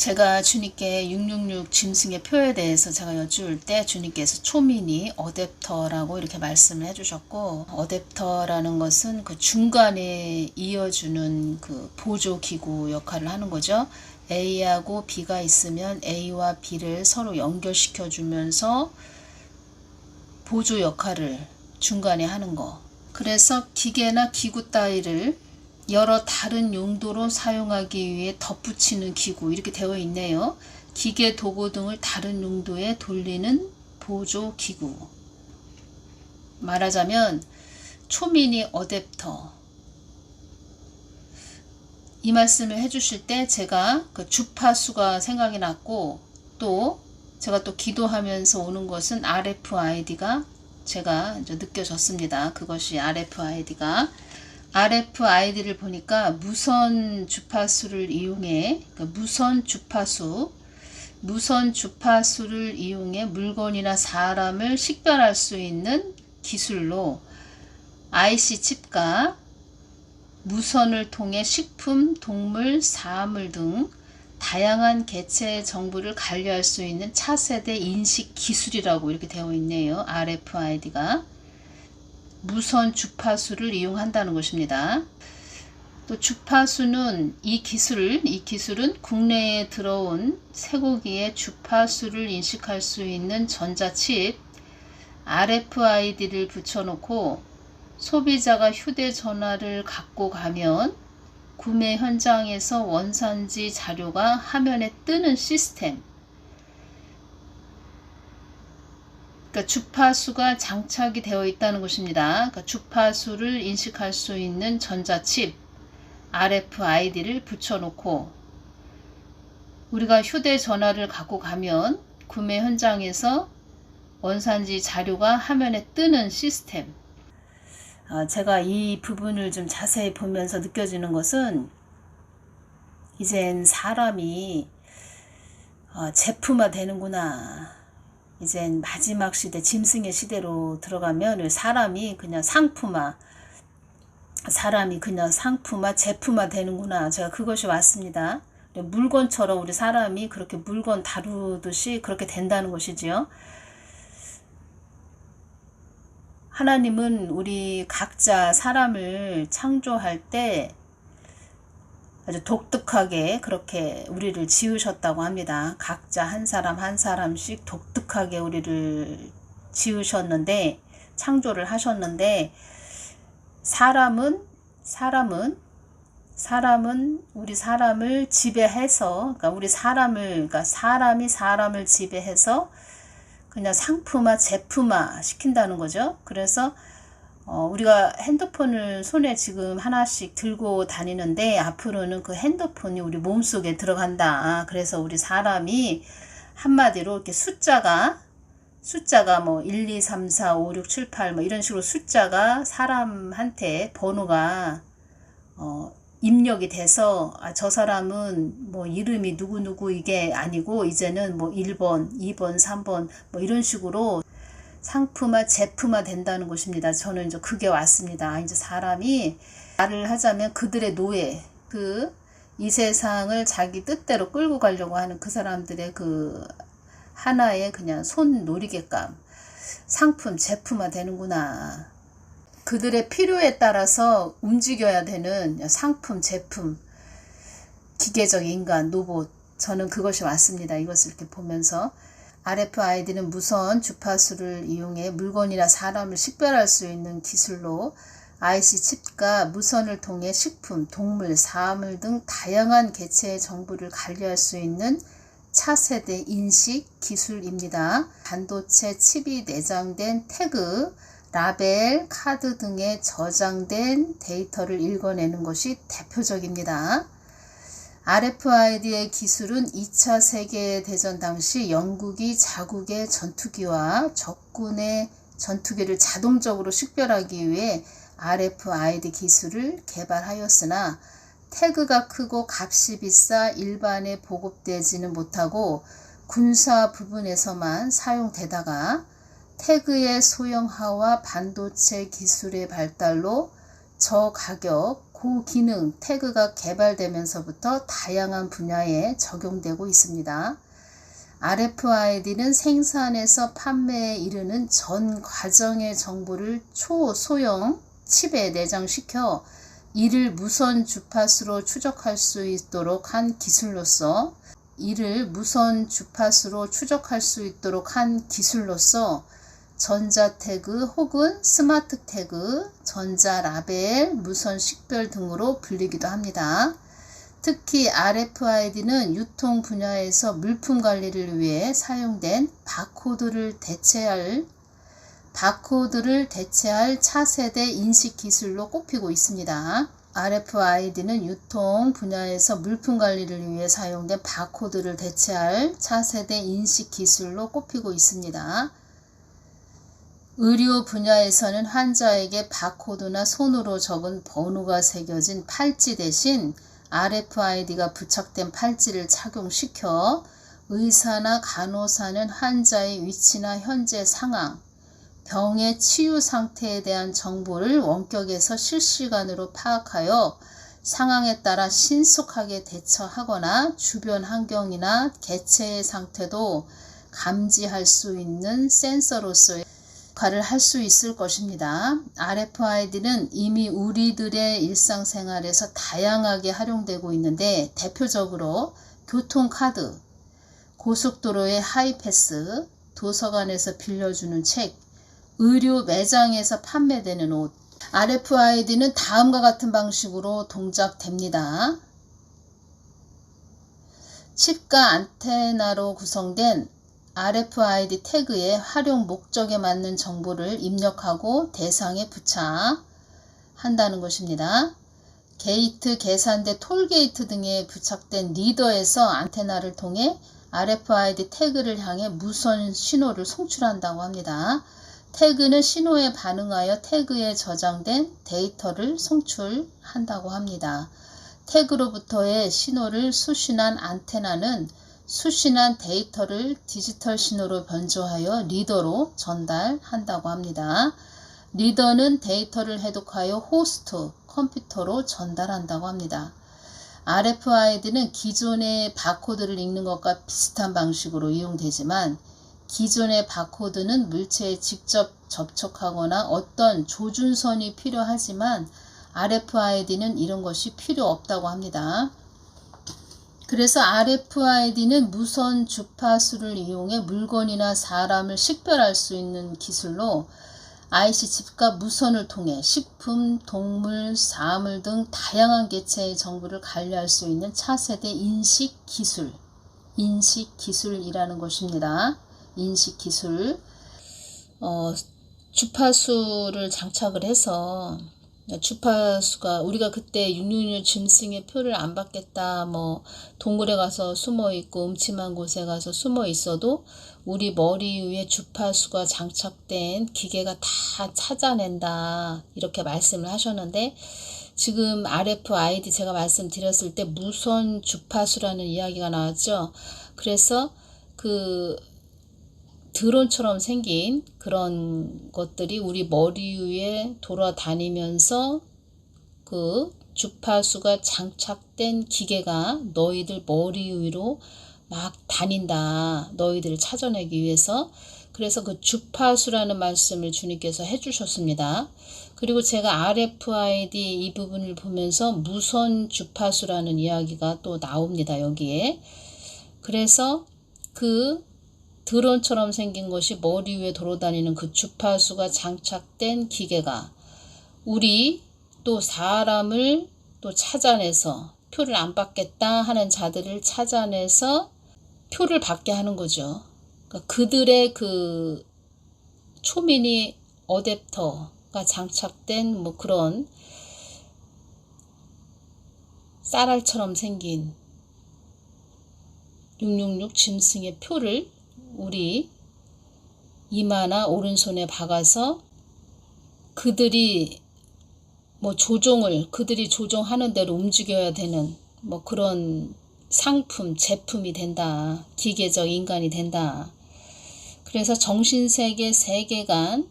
제가 주님께 666 짐승의 표에 대해서 제가 여쭈을 때 주님께서 초미니 어댑터라고 이렇게 말씀을 해주셨고 어댑터라는 것은 그 중간에 이어주는 그 보조 기구 역할을 하는 거죠. A하고 B가 있으면 A와 B를 서로 연결시켜 주면서 보조 역할을 중간에 하는 거. 그래서 기계나 기구 따위를 여러 다른 용도로 사용하기 위해 덧붙이는 기구 이렇게 되어 있네요. 기계 도구 등을 다른 용도에 돌리는 보조 기구. 말하자면 초미니 어댑터. 이 말씀을 해주실 때 제가 그 주파수가 생각이 났고 또 제가 또 기도하면서 오는 것은 RFID가 제가 이제 느껴졌습니다. 그것이 RFID가 RFID를 보니까 무선 주파수를 이용해 그러니까 무선 주파수 무선 주파수를 이용해 물건이나 사람을 식별할 수 있는 기술로 IC 칩과 무선을 통해 식품, 동물, 사물 등 다양한 개체의 정보를 관리할 수 있는 차세대 인식 기술이라고 이렇게 되어 있네요. RFID가. 무선 주파수를 이용한다는 것입니다. 또 주파수는 이 기술을 이 기술은 국내에 들어온 쇠고기의 주파수를 인식할 수 있는 전자칩 RFID를 붙여놓고 소비자가 휴대전화를 갖고 가면 구매 현장에서 원산지 자료가 화면에 뜨는 시스템 그러니까 주파수가 장착이 되어 있다는 것입니다. 그러니까 주파수를 인식할 수 있는 전자칩 RFID를 붙여놓고 우리가 휴대전화를 갖고 가면 구매 현장에서 원산지 자료가 화면에 뜨는 시스템. 어, 제가 이 부분을 좀 자세히 보면서 느껴지는 것은 이젠 사람이 어, 제품화 되는구나. 이젠 마지막 시대, 짐승의 시대로 들어가면 사람이 그냥 상품화, 사람이 그냥 상품화, 제품화 되는구나. 제가 그것이 왔습니다. 물건처럼 우리 사람이 그렇게 물건 다루듯이 그렇게 된다는 것이지요. 하나님은 우리 각자 사람을 창조할 때 아주 독특하게 그렇게 우리를 지으셨다고 합니다. 각자 한 사람 한 사람씩 독특하게 우리를 지으셨는데 창조를 하셨는데 사람은 사람은 사람은 우리 사람을 지배해서 그러니까 우리 사람을 그러니까 사람이 사람을 지배해서 그냥 상품화 제품화 시킨다는 거죠. 그래서 어, 우리가 핸드폰을 손에 지금 하나씩 들고 다니는데 앞으로는 그 핸드폰이 우리 몸속에 들어간다. 그래서 우리 사람이 한마디로 이렇게 숫자가 숫자가 뭐 1, 2, 3, 4, 5, 6, 7, 8 뭐 이런 식으로 숫자가 사람한테 번호가 어, 입력이 돼서 아, 저 사람은 뭐 이름이 누구누구 이게 아니고 이제는 뭐 1번, 2번, 3번 뭐 이런 식으로 상품화, 제품화 된다는 것입니다. 저는 이제 그게 왔습니다. 이제 사람이 말을 하자면 그들의 노예, 그 이 세상을 자기 뜻대로 끌고 가려고 하는 그 사람들의 그 하나의 그냥 손 놀이개감, 상품, 제품화 되는구나. 그들의 필요에 따라서 움직여야 되는 상품, 제품, 기계적 인간, 로봇. 저는 그것이 왔습니다. 이것을 이렇게 보면서. RFID는 무선 주파수를 이용해 물건이나 사람을 식별할 수 있는 기술로 IC 칩과 무선을 통해 식품, 동물, 사물 등 다양한 개체의 정보를 관리할 수 있는 차세대 인식 기술입니다. 반도체 칩이 내장된 태그, 라벨, 카드 등에 저장된 데이터를 읽어내는 것이 대표적입니다. RFID의 기술은 2차 세계대전 당시 영국이 자국의 전투기와 적군의 전투기를 자동적으로 식별하기 위해 RFID 기술을 개발하였으나 태그가 크고 값이 비싸 일반에 보급되지는 못하고 군사 부분에서만 사용되다가 태그의 소형화와 반도체 기술의 발달로 저가격 고기능 태그가 개발되면서부터 다양한 분야에 적용되고 있습니다. RFID는 생산에서 판매에 이르는 전 과정의 정보를 초소형 칩에 내장시켜 이를 무선 주파수로 추적할 수 있도록 한 기술로서 이를 무선 주파수로 추적할 수 있도록 한 기술로서 전자 태그 혹은 스마트 태그, 전자 라벨, 무선 식별 등으로 불리기도 합니다. 특히 RFID는 유통 분야에서 물품 관리를 위해 사용된 바코드를 대체할 바코드를 대체할 차세대 인식 기술로 꼽히고 있습니다. RFID는 유통 분야에서 물품 관리를 위해 사용된 바코드를 대체할 차세대 인식 기술로 꼽히고 있습니다. 의료 분야에서는 환자에게 바코드나 손으로 적은 번호가 새겨진 팔찌 대신 RFID가 부착된 팔찌를 착용시켜 의사나 간호사는 환자의 위치나 현재 상황, 병의 치유 상태에 대한 정보를 원격에서 실시간으로 파악하여 상황에 따라 신속하게 대처하거나 주변 환경이나 개체의 상태도 감지할 수 있는 센서로서의 역할을 할 수 있을 것입니다. RFID는 이미 우리들의 일상생활에서 다양하게 활용되고 있는데 대표적으로 교통카드, 고속도로의 하이패스, 도서관에서 빌려주는 책, 의료 매장에서 판매되는 옷, RFID는 다음과 같은 방식으로 동작됩니다. 칩과 안테나로 구성된 RFID 태그의 활용 목적에 맞는 정보를 입력하고 대상에 부착한다는 것입니다. 게이트, 계산대, 톨게이트 등에 부착된 리더에서 안테나를 통해 RFID 태그를 향해 무선 신호를 송출한다고 합니다. 태그는 신호에 반응하여 태그에 저장된 데이터를 송출한다고 합니다. 태그로부터의 신호를 수신한 안테나는 수신한 데이터를 디지털 신호로 변조하여 리더로 전달한다고 합니다. 리더는 데이터를 해독하여 호스트 컴퓨터로 전달한다고 합니다. RFID는 기존의 바코드를 읽는 것과 비슷한 방식으로 이용되지만 기존의 바코드는 물체에 직접 접촉하거나 어떤 조준선이 필요하지만 RFID는 이런 것이 필요 없다고 합니다. 그래서 RFID는 무선 주파수를 이용해 물건이나 사람을 식별할 수 있는 기술로 IC칩과 무선을 통해 식품, 동물, 사물 등 다양한 개체의 정보를 관리할 수 있는 차세대 인식 기술, 인식 기술이라는 것입니다. 인식 기술. 어, 주파수를 장착을 해서 주파수가 우리가 그때 666 짐승의 표를 안 받겠다 뭐 동굴에 가서 숨어 있고 음침한 곳에 가서 숨어 있어도 우리 머리 위에 주파수가 장착된 기계가 다 찾아낸다 이렇게 말씀을 하셨는데 지금 RFID 제가 말씀드렸을 때 무선 주파수라는 이야기가 나왔죠. 그래서 그 드론처럼 생긴 그런 것들이 우리 머리 위에 돌아다니면서 그 주파수가 장착된 기계가 너희들 머리 위로 막 다닌다. 너희들을 찾아내기 위해서. 그래서 그 주파수라는 말씀을 주님께서 해주셨습니다. 그리고 제가 RFID 이 부분을 보면서 무선 주파수라는 이야기가 또 나옵니다. 여기에. 그래서 그 드론처럼 생긴 것이 머리 위에 돌아다니는 그 주파수가 장착된 기계가 우리 또 사람을 또 찾아내서 표를 안 받겠다 하는 자들을 찾아내서 표를 받게 하는 거죠. 그러니까 그들의 그 초미니 어댑터가 장착된 뭐 그런 쌀알처럼 생긴 666 짐승의 표를 우리 이마나 오른손에 박아서 그들이 뭐 조종을 그들이 조종하는 대로 움직여야 되는 뭐 그런 상품, 제품이 된다. 기계적 인간이 된다. 그래서 정신세계 세계관,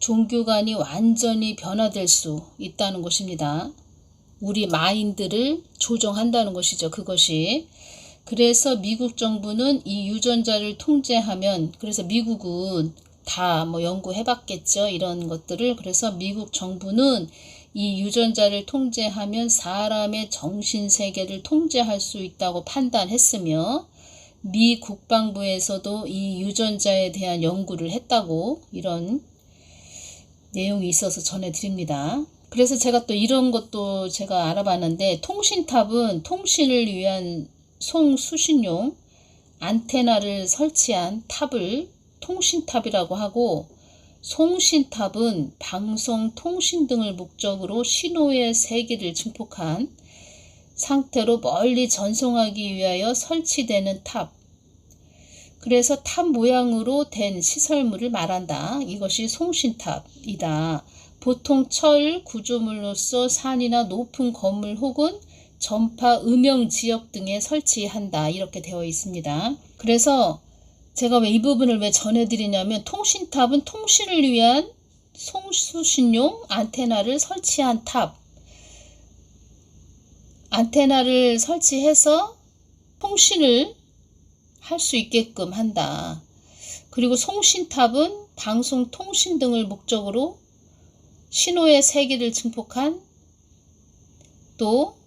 종교관이 완전히 변화될 수 있다는 것입니다. 우리 마인드를 조정한다는 것이죠. 그것이. 그래서 미국 정부는 이 유전자를 통제하면 그래서 미국은 다 뭐 연구해 봤겠죠. 이런 것들을. 그래서 미국 정부는 이 유전자를 통제하면 사람의 정신 세계를 통제할 수 있다고 판단했으며 미 국방부에서도 이 유전자에 대한 연구를 했다고 이런 내용이 있어서 전해드립니다. 그래서 제가 또 이런 것도 제가 알아봤는데 통신탑은 통신을 위한 송수신용 안테나를 설치한 탑을 통신탑이라고 하고 송신탑은 방송, 통신 등을 목적으로 신호의 세기를 증폭한 상태로 멀리 전송하기 위하여 설치되는 탑. 그래서 탑 모양으로 된 시설물을 말한다. 이것이 송신탑이다. 보통 철 구조물로서 산이나 높은 건물 혹은 전파 음영 지역 등에 설치한다. 이렇게 되어 있습니다. 그래서 제가 왜 이 부분을 왜 전해드리냐면 통신탑은 통신을 위한 송수신용 안테나를 설치한 탑. 안테나를 설치해서 통신을 할 수 있게끔 한다. 그리고 송신탑은 방송 통신 등을 목적으로 신호의 세기를 증폭한 또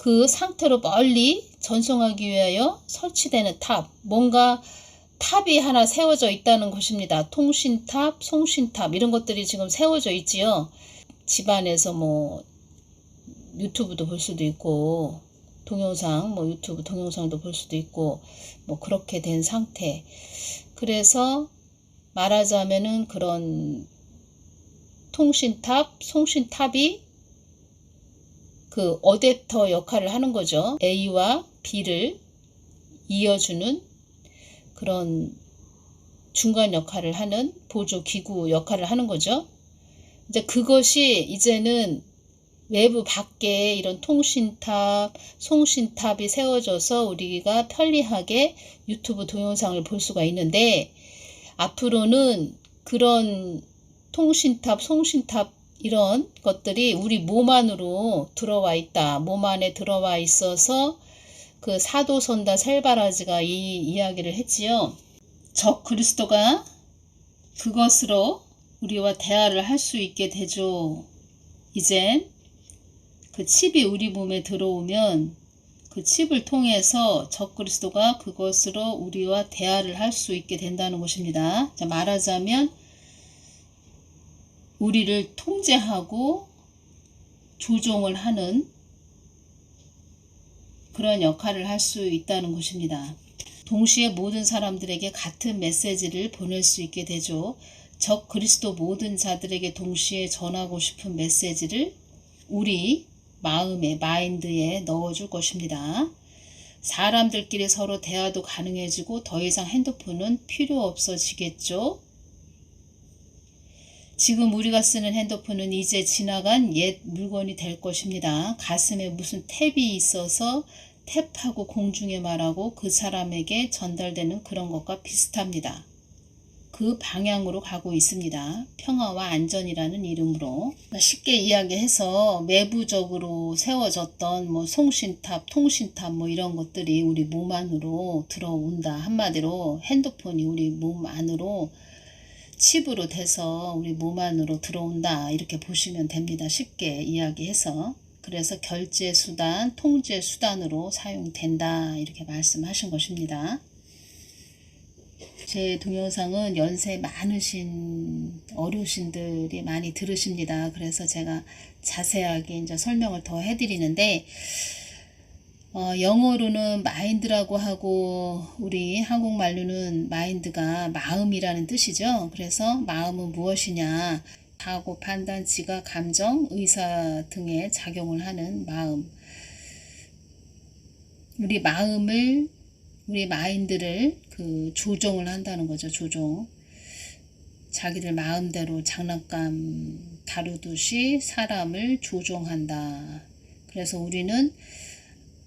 그 상태로 멀리 전송하기 위하여 설치되는 탑. 뭔가 탑이 하나 세워져 있다는 것입니다. 통신탑, 송신탑 이런 것들이 지금 세워져 있지요. 집안에서 뭐 유튜브도 볼 수도 있고 동영상 뭐 유튜브 동영상도 볼 수도 있고 뭐 그렇게 된 상태. 그래서 말하자면은 그런 통신탑, 송신탑이 그 어댑터 역할을 하는 거죠. A와 B를 이어주는 그런 중간 역할을 하는 보조 기구 역할을 하는 거죠. 이제 그것이 이제는 외부 밖에 이런 통신탑, 송신탑이 세워져서 우리가 편리하게 유튜브 동영상을 볼 수가 있는데 앞으로는 그런 통신탑, 송신탑 이런 것들이 우리 몸 안으로 들어와 있다. 몸 안에 들어와 있어서 그 사도선다 셀바라즈가 이 이야기를 했지요. 적 그리스도가 그것으로 우리와 대화를 할 수 있게 되죠. 이젠 그 칩이 우리 몸에 들어오면 그 칩을 통해서 적 그리스도가 그것으로 우리와 대화를 할 수 있게 된다는 것입니다. 자, 말하자면 우리를 통제하고 조종을 하는 그런 역할을 할 수 있다는 것입니다. 동시에 모든 사람들에게 같은 메시지를 보낼 수 있게 되죠. 적 그리스도 모든 자들에게 동시에 전하고 싶은 메시지를 우리 마음에 마인드에 넣어줄 것입니다. 사람들끼리 서로 대화도 가능해지고 더 이상 핸드폰은 필요 없어지겠죠. 지금 우리가 쓰는 핸드폰은 이제 지나간 옛 물건이 될 것입니다. 가슴에 무슨 탭이 있어서 탭하고 공중에 말하고 그 사람에게 전달되는 그런 것과 비슷합니다. 그 방향으로 가고 있습니다. 평화와 안전이라는 이름으로 쉽게 이야기해서 내부적으로 세워졌던 뭐 송신탑, 통신탑 뭐 이런 것들이 우리 몸 안으로 들어온다. 한마디로 핸드폰이 우리 몸 안으로 칩으로 돼서 우리 몸 안으로 들어온다 이렇게 보시면 됩니다. 쉽게 이야기해서 그래서 결제 수단, 통제 수단으로 사용된다 이렇게 말씀하신 것입니다. 제 동영상은 연세 많으신 어르신들이 많이 들으십니다. 그래서 제가 자세하게 이제 설명을 더 해드리는데 어, 영어로는 마인드라고 하고 우리 한국말로는 마인드가 마음이라는 뜻이죠. 그래서 마음은 무엇이냐? 사고, 판단, 지각, 감정, 의사 등에 작용을 하는 마음. 우리 마음을, 우리 마인드를 그 조종을 한다는 거죠. 조종. 자기들 마음대로 장난감 다루듯이 사람을 조종한다. 그래서 우리는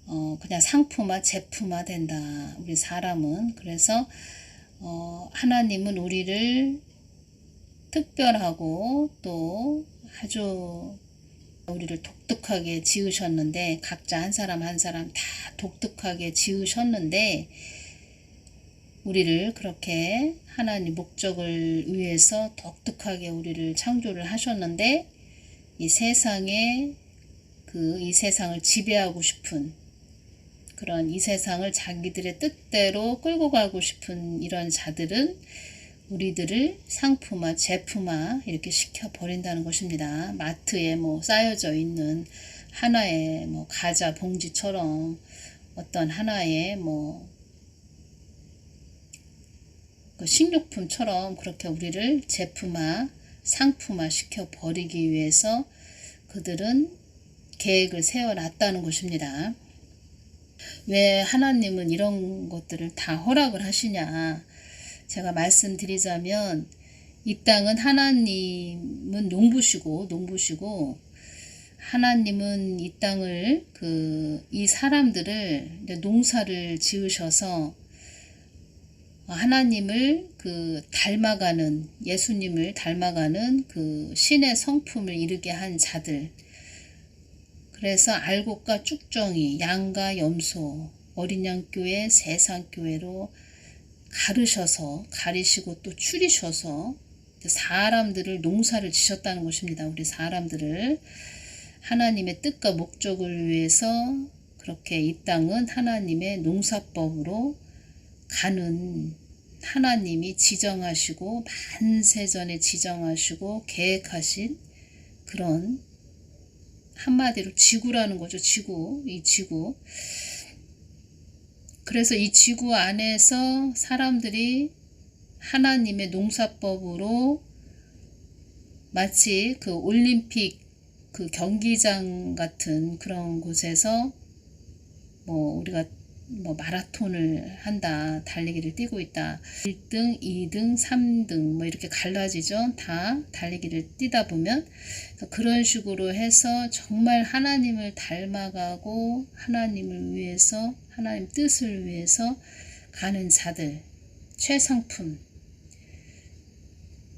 어, 그냥 상품화, 제품화 된다. 우리 사람은. 그래서, 어, 하나님은 우리를 특별하고 또 아주 우리를 독특하게 지으셨는데 각자 한 사람 한 사람 다 독특하게 지으셨는데 우리를 그렇게 하나님 목적을 위해서 독특하게 우리를 창조를 하셨는데 이 세상에 그 이 세상을 지배하고 싶은 그런 이 세상을 자기들의 뜻대로 끌고 가고 싶은 이런 자들은 우리들을 상품화, 제품화 이렇게 시켜 버린다는 것입니다. 마트에 뭐 쌓여져 있는 하나의 뭐 과자 봉지처럼 어떤 하나의 뭐그 식료품처럼 그렇게 우리를 제품화, 상품화 시켜 버리기 위해서 그들은 계획을 세워놨다는 것입니다. 왜 하나님은 이런 것들을 다 허락을 하시냐? 제가 말씀드리자면 이 땅은 하나님은 농부시고 농부시고 하나님은 이 땅을 그 이 사람들을 농사를 지으셔서 하나님을 그 닮아가는 예수님을 닮아가는 그 신의 성품을 이루게 한 자들 그래서 알곡과 쭉정이 양과 염소 어린 양교회 세상교회로 가르셔서 가리시고 또 추리셔서 사람들을 농사를 지셨다는 것입니다. 우리 사람들을 하나님의 뜻과 목적을 위해서 그렇게 이 땅은 하나님의 농사법으로 가는 하나님이 지정하시고 만세전에 지정하시고 계획하신 그런 한마디로 지구라는 거죠. 지구. 이 지구. 그래서 이 지구 안에서 사람들이 하나님의 농사법으로 마치 그 올림픽 그 경기장 같은 그런 곳에서 뭐 우리가 뭐 마라톤을 한다, 달리기를 뛰고 있다. 1등, 2등, 3등 뭐 이렇게 갈라지죠. 다 달리기를 뛰다 보면 그런 식으로 해서 정말 하나님을 닮아가고 하나님을 위해서 하나님 뜻을 위해서 가는 자들 최상품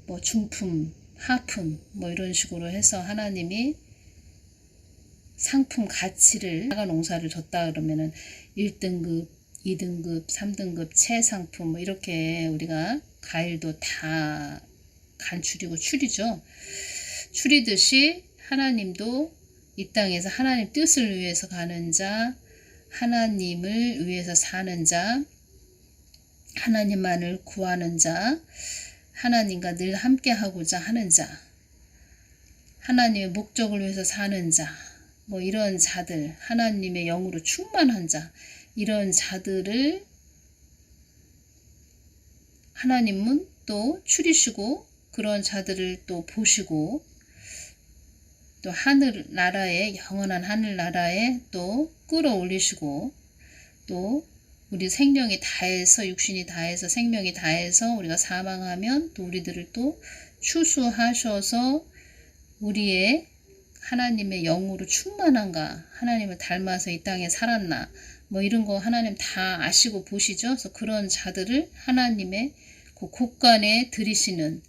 뭐 중품, 하품 뭐 이런 식으로 해서 하나님이 상품 가치를 사과 농사를 줬다 그러면은 1등급, 2등급, 3등급 최상품 뭐 이렇게 우리가 과일도 다 간추리고 추리죠. 추리듯이 하나님도 이 땅에서 하나님 뜻을 위해서 가는 자, 하나님을 위해서 사는 자, 하나님만을 구하는 자, 하나님과 늘 함께하고자 하는 자, 하나님의 목적을 위해서 사는 자, 뭐 이런 자들, 하나님의 영으로 충만한 자, 이런 자들을 하나님은 또 추리시고 그런 자들을 또 보시고 또 하늘 나라에 영원한 하늘 나라에 또 끌어올리시고 또 우리 생명이 다해서 육신이 다해서 생명이 다해서 우리가 사망하면 또 우리들을 또 추수하셔서 우리의 하나님의 영으로 충만한가? 하나님을 닮아서 이 땅에 살았나? 뭐 이런 거 하나님 다 아시고 보시죠? 그래서 그런 자들을 하나님의 그 곳간에 들이시는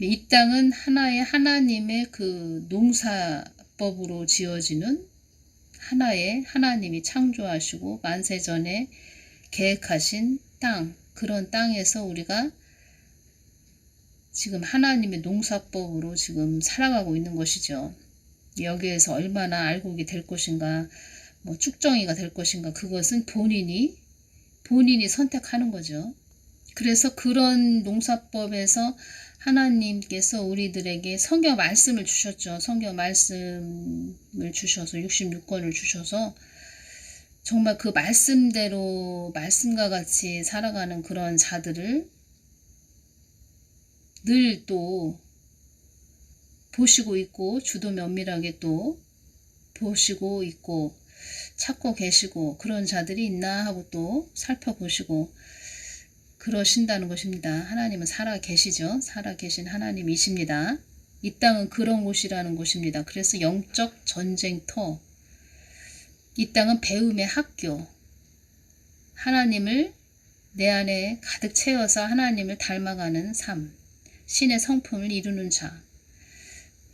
이 땅은 하나의 하나님의 그 농사법으로 지어지는 하나의 하나님이 창조하시고 만세전에 계획하신 땅, 그런 땅에서 우리가 지금 하나님의 농사법으로 지금 살아가고 있는 것이죠. 여기에서 얼마나 알곡이 될 것인가, 뭐 쭉정이가 될 것인가, 그것은 본인이, 본인이 선택하는 거죠. 그래서 그런 농사법에서 하나님께서 우리들에게 성경 말씀을 주셨죠. 성경 말씀을 주셔서 66권을 주셔서 정말 그 말씀대로 말씀과 같이 살아가는 그런 자들을 늘 또 보시고 있고 주도 면밀하게 또 보시고 있고 찾고 계시고 그런 자들이 있나 하고 또 살펴보시고 그러신다는 것입니다. 하나님은 살아 계시죠. 살아 계신 하나님이십니다. 이 땅은 그런 곳이라는 곳입니다. 그래서 영적 전쟁터 이 땅은 배움의 학교 하나님을 내 안에 가득 채워서 하나님을 닮아가는 삶 신의 성품을 이루는 자.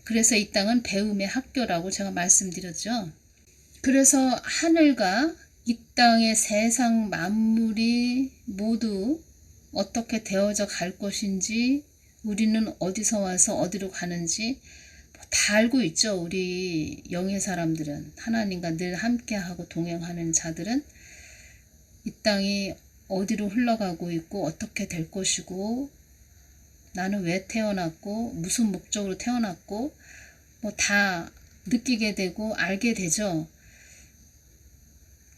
그래서 이 땅은 배움의 학교라고 제가 말씀드렸죠. 그래서 하늘과 이 땅의 세상 만물이 모두 어떻게 되어져 갈 것인지 우리는 어디서 와서 어디로 가는지 다 알고 있죠. 우리 영의 사람들은 하나님과 늘 함께하고 동행하는 자들은 이 땅이 어디로 흘러가고 있고 어떻게 될 것이고 나는 왜 태어났고 무슨 목적으로 태어났고 뭐 다 느끼게 되고 알게 되죠.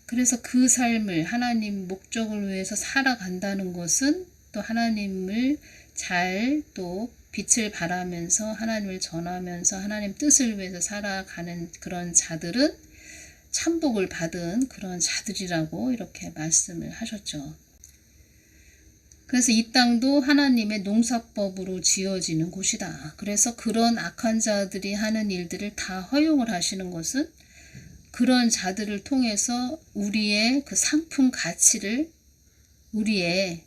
그래서 그 삶을 하나님 목적을 위해서 살아간다는 것은 또 하나님을 잘 또 빛을 발하면서 하나님을 전하면서 하나님 뜻을 위해서 살아가는 그런 자들은 참복을 받은 그런 자들이라고 이렇게 말씀을 하셨죠. 그래서 이 땅도 하나님의 농사법으로 지어지는 곳이다. 그래서 그런 악한 자들이 하는 일들을 다 허용을 하시는 것은 그런 자들을 통해서 우리의 그 상품 가치를 우리의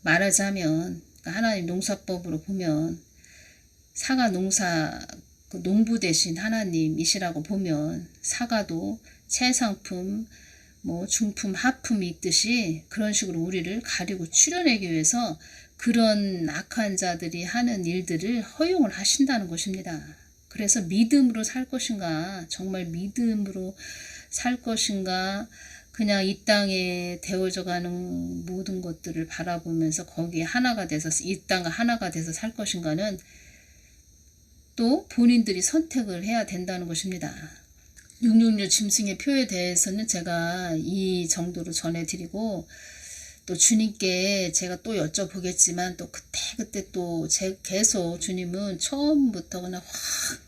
말하자면 그러니까 하나님 농사법으로 보면 사과 농사 그 농부 대신 하나님이시라고 보면 사과도 최상품 뭐 중품 하품이 있듯이 그런 식으로 우리를 가리고 추려내기 위해서 그런 악한 자들이 하는 일들을 허용을 하신다는 것입니다. 그래서 믿음으로 살 것인가 정말 믿음으로 살 것인가 그냥 이 땅에 되어져 가는 모든 것들을 바라보면서 거기에 하나가 돼서 이 땅과 하나가 돼서 살 것인가는 또 본인들이 선택을 해야 된다는 것입니다. 666 짐승의 표에 대해서는 제가 이 정도로 전해드리고 또 주님께 제가 또 여쭤보겠지만 또 그때 그때 또 제 계속 주님은 처음부터 그냥 확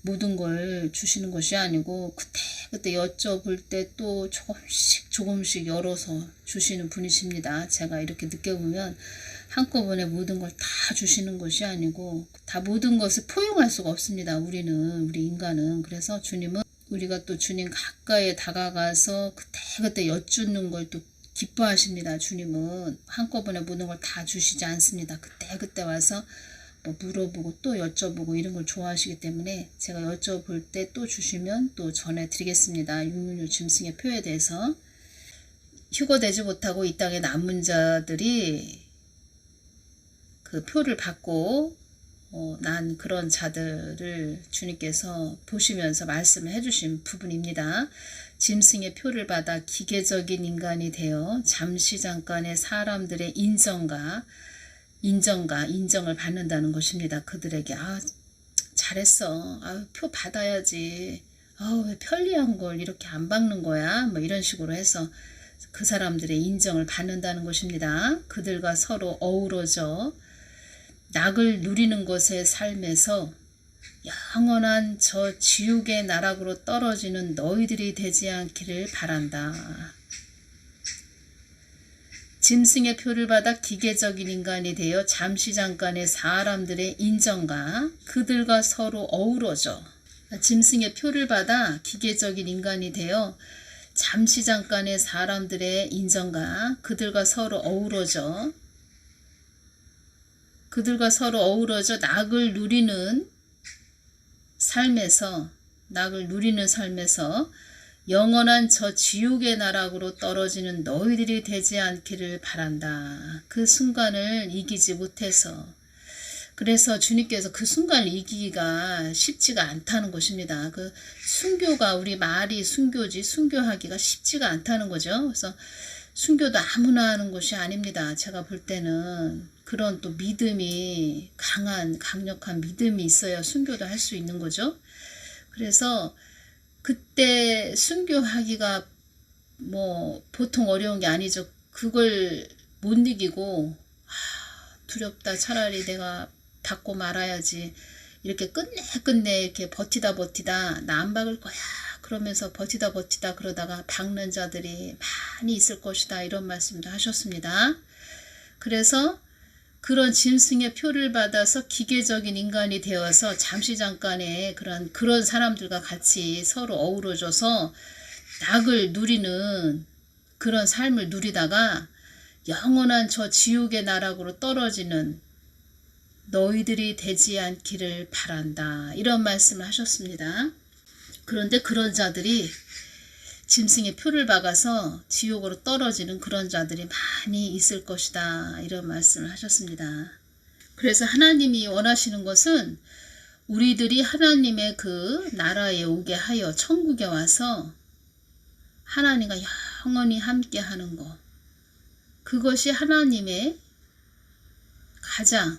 모든 걸 주시는 것이 아니고 그때 그때 여쭤볼 때 또 조금씩 조금씩 열어서 주시는 분이십니다. 제가 이렇게 느껴보면 한꺼번에 모든 걸 다 주시는 것이 아니고 다 모든 것을 포용할 수가 없습니다. 우리는 우리 인간은 그래서 주님은 우리가 또 주님 가까이 다가가서 그때그때 여쭙는 걸 또 기뻐하십니다. 주님은 한꺼번에 모든 걸 다 주시지 않습니다. 그때그때 와서 뭐 물어보고 또 여쭤보고 이런 걸 좋아하시기 때문에 제가 여쭤볼 때 또 주시면 또 전해드리겠습니다. 육륜유 짐승의 표에 대해서 휴거되지 못하고 이 땅에 남은 자들이 그 표를 받고 어, 난 그런 자들을 주님께서 보시면서 말씀을 해주신 부분입니다. 짐승의 표를 받아 기계적인 인간이 되어 잠시 잠깐의 사람들의 인정과 인정과 인정을 받는다는 것입니다. 그들에게 아 잘했어. 아, 표 받아야지. 아, 왜 편리한 걸 이렇게 안 받는 거야? 뭐 이런 식으로 해서 그 사람들의 인정을 받는다는 것입니다. 그들과 서로 어우러져 낙을 누리는 것의 삶에서 영원한 저 지옥의 나락으로 떨어지는 너희들이 되지 않기를 바란다. 짐승의 표를 받아 기계적인 인간이 되어 잠시 잠깐의 사람들의 인정과 그들과 서로 어우러져 짐승의 표를 받아 기계적인 인간이 되어 잠시 잠깐의 사람들의 인정과 그들과 서로 어우러져 그들과 서로 어우러져 낙을 누리는 삶에서 낙을 누리는 삶에서 영원한 저 지옥의 나락으로 떨어지는 너희들이 되지 않기를 바란다. 그 순간을 이기지 못해서 그래서 주님께서 그 순간을 이기기가 쉽지가 않다는 것입니다. 그 순교가 우리 말이 순교지 순교하기가 쉽지가 않다는 거죠. 그래서 순교도 아무나 하는 것이 아닙니다. 제가 볼 때는 그런 또 믿음이 강한 강력한 믿음이 있어야 순교도 할 수 있는 거죠. 그래서 그때 순교하기가 뭐 보통 어려운 게 아니죠. 그걸 못 이기고 아, 두렵다. 차라리 내가 받고 말아야지. 이렇게 끝내 끝내 이렇게 버티다 버티다 나 안 박을 거야. 그러면서 버티다 버티다 그러다가 박는 자들이 많이 있을 것이다. 이런 말씀도 하셨습니다. 그래서 그런 짐승의 표를 받아서 기계적인 인간이 되어서 잠시 잠깐의 그런 그런 사람들과 같이 서로 어우러져서 낙을 누리는 그런 삶을 누리다가 영원한 저 지옥의 나락으로 떨어지는 너희들이 되지 않기를 바란다. 이런 말씀을 하셨습니다. 그런데 그런 자들이 짐승의 표를 박아서 지옥으로 떨어지는 그런 자들이 많이 있을 것이다. 이런 말씀을 하셨습니다. 그래서 하나님이 원하시는 것은 우리들이 하나님의 그 나라에 오게 하여 천국에 와서 하나님과 영원히 함께 하는 것. 그것이 하나님의 가장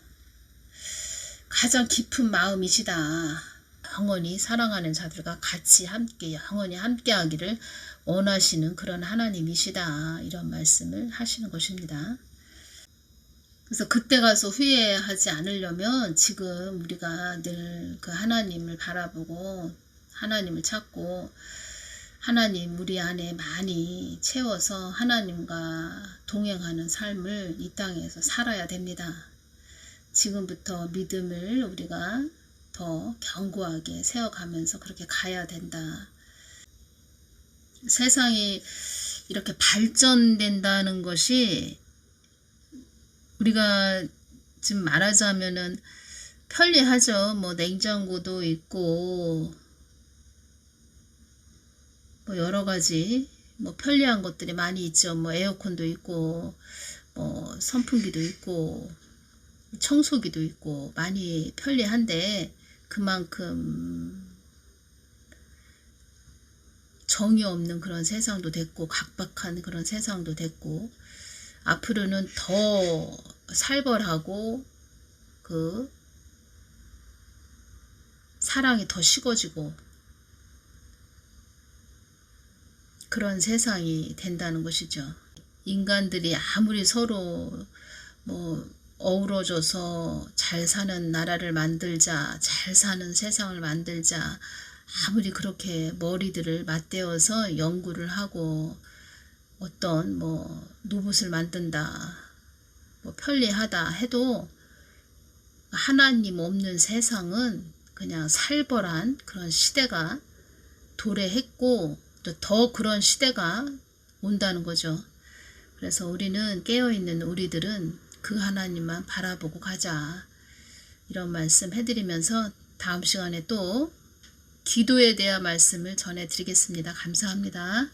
가장 깊은 마음이시다. 영원히 사랑하는 자들과 같이 함께 영원히 함께 하기를 원하시는 그런 하나님이시다. 이런 말씀을 하시는 것입니다. 그래서 그때 가서 후회하지 않으려면 지금 우리가 늘 그 하나님을 바라보고 하나님을 찾고 하나님 우리 안에 많이 채워서 하나님과 동행하는 삶을 이 땅에서 살아야 됩니다. 지금부터 믿음을 우리가 더 견고하게 세워가면서 그렇게 가야 된다. 세상이 이렇게 발전된다는 것이 우리가 지금 말하자면은 편리하죠. 뭐 냉장고도 있고 뭐 여러 가지 뭐 편리한 것들이 많이 있죠. 뭐 에어컨도 있고 뭐 선풍기도 있고 청소기도 있고 많이 편리한데 그만큼 정이 없는 그런 세상도 됐고 각박한 그런 세상도 됐고 앞으로는 더 살벌하고 그 사랑이 더 식어지고 그런 세상이 된다는 것이죠. 인간들이 아무리 서로 뭐 어우러져서 잘 사는 나라를 만들자, 잘 사는 세상을 만들자, 아무리 그렇게 머리들을 맞대어서 연구를 하고 어떤 뭐 로봇을 만든다, 뭐 편리하다 해도 하나님 없는 세상은 그냥 살벌한 그런 시대가 도래했고 또 더 그런 시대가 온다는 거죠. 그래서 우리는 깨어있는 우리들은 그 하나님만 바라보고 가자. 이런 말씀 해드리면서 다음 시간에 또 기도에 대한 말씀을 전해드리겠습니다. 감사합니다.